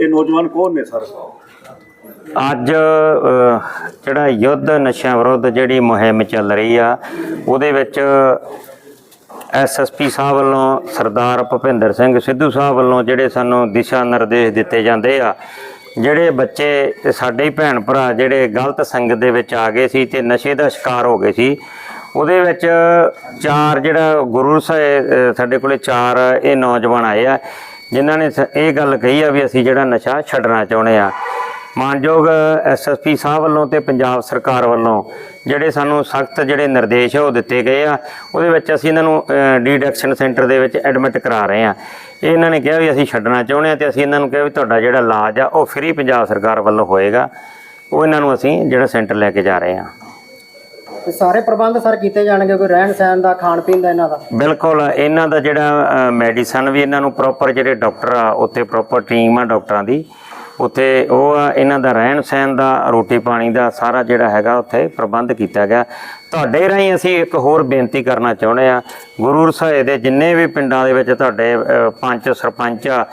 ਇਹ ਨੌਜਵਾਨ ਕੌਣ ਨੇ ਸਰ? ਅੱਜ ਜਿਹੜਾ ਯੁੱਧ ਨਸ਼ਿਆਂ ਵਿਰੁੱਧ ਜਿਹੜੀ ਮੁਹਿੰਮ ਚੱਲ ਰਹੀ ਆ, ਉਹਦੇ ਵਿੱਚ ਐਸਐਸਪੀ ਸਾਹਿਬ ਵੱਲੋਂ ਸਰਦਾਰ ਭੁਪਿੰਦਰ ਸਿੰਘ ਸਿੱਧੂ ਸਾਹਿਬ ਵੱਲੋਂ ਜਿਹੜੇ ਸਾਨੂੰ ਦਿਸ਼ਾ ਨਿਰਦੇਸ਼ ਦਿੱਤੇ ਜਾਂਦੇ ਆ, ਜਿਹੜੇ ਬੱਚੇ ਤੇ ਸਾਡੇ ਹੀ ਭੈਣ ਭਰਾ ਜਿਹੜੇ ਗਲਤ ਸੰਗਤ ਦੇ ਵਿੱਚ ਆ ਗਏ ਸੀ ਤੇ ਨਸ਼ੇ ਦਾ ਸ਼ਿਕਾਰ ਹੋ ਗਏ ਸੀ, ਉਹਦੇ ਵਿੱਚ ਚਾਰ ਜਿਹੜਾ ਗੁਰੂ ਸਾਹਿਬ ਸਾਡੇ ਕੋਲੇ ਚਾਰ ਇਹ ਨੌਜਵਾਨ ਆਏ ਆ। ਜਿਨ੍ਹਾਂ ਨੇ ਸ- ਇਹ ਗੱਲ ਕਹੀ ਆ ਵੀ ਅਸੀਂ ਜਿਹੜਾ ਨਸ਼ਾ ਛੱਡਣਾ ਚਾਹੁੰਦੇ ਆ, ਮਾਨਯੋਗ ਐਸਐਸਪੀ ਸਾਹਿਬ ਵੱਲੋਂ ਤੇ ਪੰਜਾਬ ਸਰਕਾਰ ਵੱਲੋਂ ਜਿਹੜੇ ਸਾਨੂੰ ਸਖਤ ਜਿਹੜੇ ਨਿਰਦੇਸ਼ ਆ ਉਹ ਦਿੱਤੇ ਗਏ ਆ, ਉਹਦੇ ਵਿੱਚ ਅਸੀਂ ਇਹਨਾਂ ਨੂੰ ਡੀਡਕਸ਼ਨ ਸੈਂਟਰ ਦੇ ਵਿੱਚ ਐਡਮਿਟ ਕਰਾ ਰਹੇ ਆ। ਇਹ ਇਹਨਾਂ ਨੇ ਕਿਹਾ ਵੀ ਅਸੀਂ ਛੱਡਣਾ ਚਾਹੁੰਦੇ ਆ ਤੇ ਅਸੀਂ ਇਹਨਾਂ ਨੂੰ ਕਿਹਾ ਵੀ ਤੁਹਾਡਾ ਜਿਹੜਾ ਇਲਾਜ ਆ ਉਹ ਫ੍ਰੀ ਪੰਜਾਬ ਸਰਕਾਰ ਵੱਲੋਂ ਹੋਏਗਾ, ਉਹ ਇਹਨਾਂ ਨੂੰ ਅਸੀਂ ਜਿਹੜਾ ਸੈਂਟਰ ਲੈ ਕੇ ਜਾ ਰਹੇ ਆ। ਤੇ ਸਾਰੇ ਪ੍ਰਬੰਧ ਸਰ ਕੀਤੇ ਜਾਣਗੇ, ਕੋਈ ਰਹਿਣ ਸਹਿਣ ਦਾ, ਖਾਣ ਪੀਣ ਦਾ ਇਹਨਾਂ ਦਾ। ਬਿਲਕੁਲ, ਇਹਨਾਂ ਦਾ ਜਿਹੜਾ ਮੈਡੀਸਨ ਵੀ ਇਹਨਾਂ ਨੂੰ ਪ੍ਰੋਪਰ ਜਿਹੜੇ ਡਾਕਟਰ ਆ, ਉੱਥੇ ਪ੍ਰੋਪਰ ਟੀਮ ਆ ਡਾਕਟਰਾਂ ਦੀ। ਉੱਥੇ ਉਹ ਆ, ਇਹਨਾਂ ਦਾ ਰਹਿਣ ਸਹਿਣ ਦਾ, ਰੋਟੀ ਪਾਣੀ ਦਾ, ਸਾਰਾ ਜਿਹੜਾ ਹੈਗਾ ਉੱਥੇ ਪ੍ਰਬੰਧ ਕੀਤਾ ਗਿਆ। ਤੁਹਾਡੇ ਰਾਹੀਂ ਅਸੀਂ ਇੱਕ ਹੋਰ ਬੇਨਤੀ ਕਰਨਾ ਚਾਹੁੰਦੇ ਆ, ਗੁਰੂ ਸਾਹਿਬ ਦੇ ਜਿੰਨੇ ਵੀ ਪਿੰਡਾਂ ਦੇ ਵਿੱਚ ਤੁਹਾਡੇ ਪੰਚ, ਸਰਪੰਚ ਆ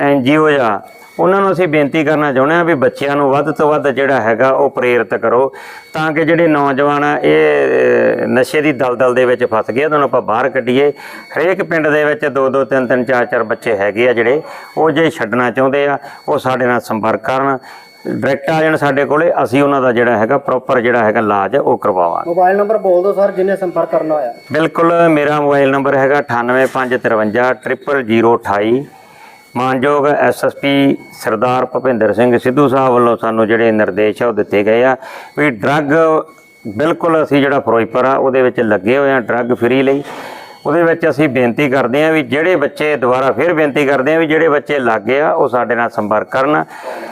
ਐਨਜੀਓ ਆ ਉਹਨਾਂ ਨੂੰ ਅਸੀਂ ਬੇਨਤੀ ਕਰਨਾ ਚਾਹੁੰਦੇ ਆ ਵੀ ਬੱਚਿਆਂ ਨੂੰ ਵੱਧ ਤੋਂ ਵੱਧ ਜਿਹੜਾ ਹੈਗਾ ਉਹ ਪ੍ਰੇਰਿਤ ਕਰੋ ਤਾਂ ਕਿ ਜਿਹੜੇ ਨੌਜਵਾਨ ਆ ਇਹ ਨਸ਼ੇ ਦੀ ਦਲਦਲ ਦੇ ਵਿੱਚ ਫਸ ਗਏ ਉਹਨਾਂ ਨੂੰ ਆਪਾਂ ਬਾਹਰ ਕੱਢੀਏ। ਹਰੇਕ ਪਿੰਡ ਦੇ ਵਿੱਚ ਦੋ ਦੋ ਤਿੰਨ ਤਿੰਨ ਚਾਰ ਚਾਰ ਬੱਚੇ ਹੈਗੇ ਆ ਜਿਹੜੇ ਉਹ ਜੇ ਛੱਡਣਾ ਚਾਹੁੰਦੇ ਆ ਉਹ ਸਾਡੇ ਨਾਲ ਸੰਪਰਕ ਕਰਨ। ਡਾਇਰੈਕਟ ਆ ਜਾਣ ਸਾਡੇ ਕੋਲੇ ਅਸੀਂ ਉਹਨਾਂ ਦਾ ਜਿਹੜਾ ਹੈਗਾ ਪ੍ਰੋਪਰ ਜਿਹੜਾ ਹੈਗਾ ਇਲਾਜ ਉਹ ਕਰਵਾਵਾਂਗੇ। ਮੋਬਾਈਲ ਨੰਬਰ ਬੋਲ ਦਿਓ ਸਰ ਜਿੰਨੇ ਸੰਪਰਕ ਕਰਨਾ ਹੋਇਆ। ਬਿਲਕੁਲ ਮੇਰਾ ਮੋਬਾਈਲ ਨੰਬਰ ਹੈਗਾ 9853 00028 ਮਾਨਯੋਗ ਐਸਐਸਪੀ ਸਰਦਾਰ ਭੁਪਿੰਦਰ ਸਿੰਘ ਸਿੱਧੂ ਸਾਹਿਬ ਵੱਲੋਂ ਸਾਨੂੰ ਜਿਹੜੇ ਨਿਰਦੇਸ਼ ਆ ਉਹ ਦਿੱਤੇ ਗਏ ਆ ਵੀ ਡਰੱਗ ਬਿਲਕੁਲ ਅਸੀਂ ਜਿਹੜਾ ਫਿਰੋਜ਼ਪੁਰ ਆ ਉਹਦੇ ਵਿੱਚ ਲੱਗੇ ਹੋਏ ਆ ਡਰੱਗ ਫ੍ਰੀ ਲਈ। ਉਹਦੇ ਵਿੱਚ ਅਸੀਂ ਬੇਨਤੀ ਕਰਦੇ ਆ ਵੀ ਜਿਹੜੇ ਬੱਚੇ ਦੁਬਾਰਾ ਫਿਰ ਬੇਨਤੀ ਕਰਦੇ ਆ ਵੀ ਜਿਹੜੇ ਬੱਚੇ ਲੱਗੇ ਆ ਉਹ ਸਾਡੇ ਨਾਲ ਸੰਪਰਕ ਕਰਨ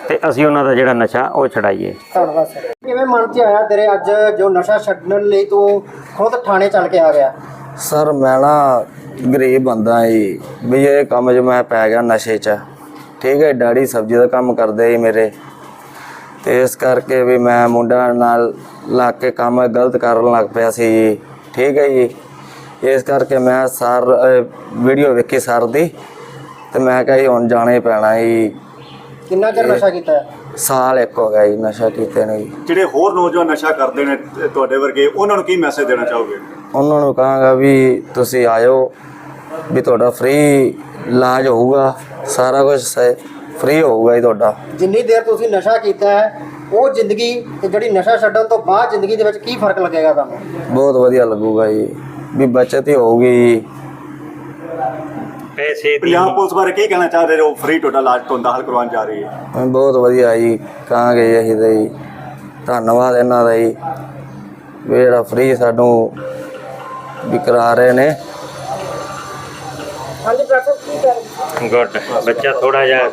ਤੇ ਅਸੀਂ ਉਹਨਾਂ ਦਾ ਜਿਹੜਾ ਨਸ਼ਾ ਉਹ ਛਡਾਈਏ। ਧੰਨਵਾਦ ਸਰ। ਕਿਵੇਂ ਮਨ 'ਚ ਆਇਆ ਤੇਰੇ ਅੱਜ ਜੋ ਨਸ਼ਾ ਛੱਡਣ ਲਈ ਤੂੰ ਖੁਦ ਥਾਣੇ ਚੱਲ ਕੇ ਆ ਗਿਆ? ਸਰ ਮੈਂ ਨਾ ਗਰੀਬ ਬੰਦਾ ਜੀ ਵੀ ਇਹ ਕੰਮ 'ਚ ਮੈਂ ਪੈ ਗਿਆ ਨਸ਼ੇ 'ਚ। ਠੀਕ ਹੈ ਡੈਡੀ ਸਬਜ਼ੀ ਦਾ ਕੰਮ ਕਰਦੇ ਸੀ ਮੇਰੇ। ਤੇ ਇਸ ਕਰਕੇ ਵੀ ਮੈਂ ਮੁੰਡਾ ਨਾਲ ਲੱਗ ਕੇ ਕੰਮ ਗਲਤ ਕਰਨ ਲੱਗ ਪਿਆ ਸੀ ਜੀ। ਠੀਕ ਹੈ ਜੀ। ਇਸ ਕਰਕੇ ਮੈਂ ਸਰ ਵੀਡੀਓ ਵੇਖੀ ਸਰ ਦੀ। ਤੇ ਮੈਂ ਕਿਹਾ ਜੀ ਹੁਣ ਜਾਣਾ ਹੀ ਪੈਣਾ ਜੀ। ਕਿੰਨਾ ਚਿਰ ਨਸ਼ਾ ਕੀਤਾ? ਸਾਲ ਇੱਕ ਹੋ ਗਿਆ ਜੀ ਨਸ਼ਾ ਕੀਤੇ ਨੇ ਜੀ। ਜਿਹੜੇ ਹੋਰ ਨੌਜਵਾਨ ਨਸ਼ਾ ਕਰਦੇ ਨੇ ਤੇ ਤੁਹਾਡੇ ਵਰਗੇ ਉਹਨਾਂ ਨੂੰ ਕੀ ਮੈਸੇਜ ਦੇਣਾ ਚਾਹੋਗੇ? ਉਹਨਾਂ ਨੂੰ ਕਹਾਂਗਾ ਵੀ ਤੁਸੀਂ ਆਇਓ ਵੀ ਤੁਹਾਡਾ ਫ੍ਰੀ ਇਲਾਜ ਹੋਊਗਾ ਸਾਰਾ ਕੁਝ ਫ੍ਰੀ ਹੋਊਗਾ ਜੀ ਤੁਹਾਡਾ। ਜਿੰਨੀ ਦੇਰ ਤੁਸੀਂ ਨਸ਼ਾ ਕੀਤਾ ਹੈ ਉਹ ਜ਼ਿੰਦਗੀ ਤੇ ਜਿਹੜੀ ਨਸ਼ਾ ਛੱਡਣ ਤੋਂ ਬਾਅਦ ਜ਼ਿੰਦਗੀ ਦੇ ਵਿੱਚ ਕੀ ਫ਼ਰਕ ਲੱਗੇਗਾ ਤੁਹਾਨੂੰ? ਬਹੁਤ ਵਧੀਆ ਲੱਗੂਗਾ ਜੀ। ਵੀ ਬਚਤ ਹੀ ਹੋਊਗੀ ਜੀ। ਪੈਸੇ ਦੀ ਪੰਜਾਬ ਪੁਲਿਸ ਬਾਰੇ ਕੀ ਕਹਿਣਾ ਚਾਹ ਰਹੇ ਹੋ? ਫ੍ਰੀ ਤੁਹਾਡਾ ਇਲਾਜ ਤੋਂ ਦਾਖਲ ਕਰਵਾਉਣ ਜਾ ਰਹੀ ਹੈ। ਬਹੁਤ ਵਧੀਆ ਜੀ। ਕਹਾਂਗੇ ਅਸੀਂ ਤਾਂ ਜੀ। ਧੰਨਵਾਦ ਇਹਨਾਂ ਦਾ ਜੀ। ਵੀ ਜਿਹੜਾ ਫ੍ਰੀ ਸਾਨੂੰ ਵੀ ਕਰਾ ਰਹੇ ਨੇ। ਹਾਂਜੀ ਪ੍ਰੋਫੈਸਰ ਕੀ ਕਰ ਗੁੱਡ। ਬੱਚਾ ਥੋੜਾ ਜਿਹਾ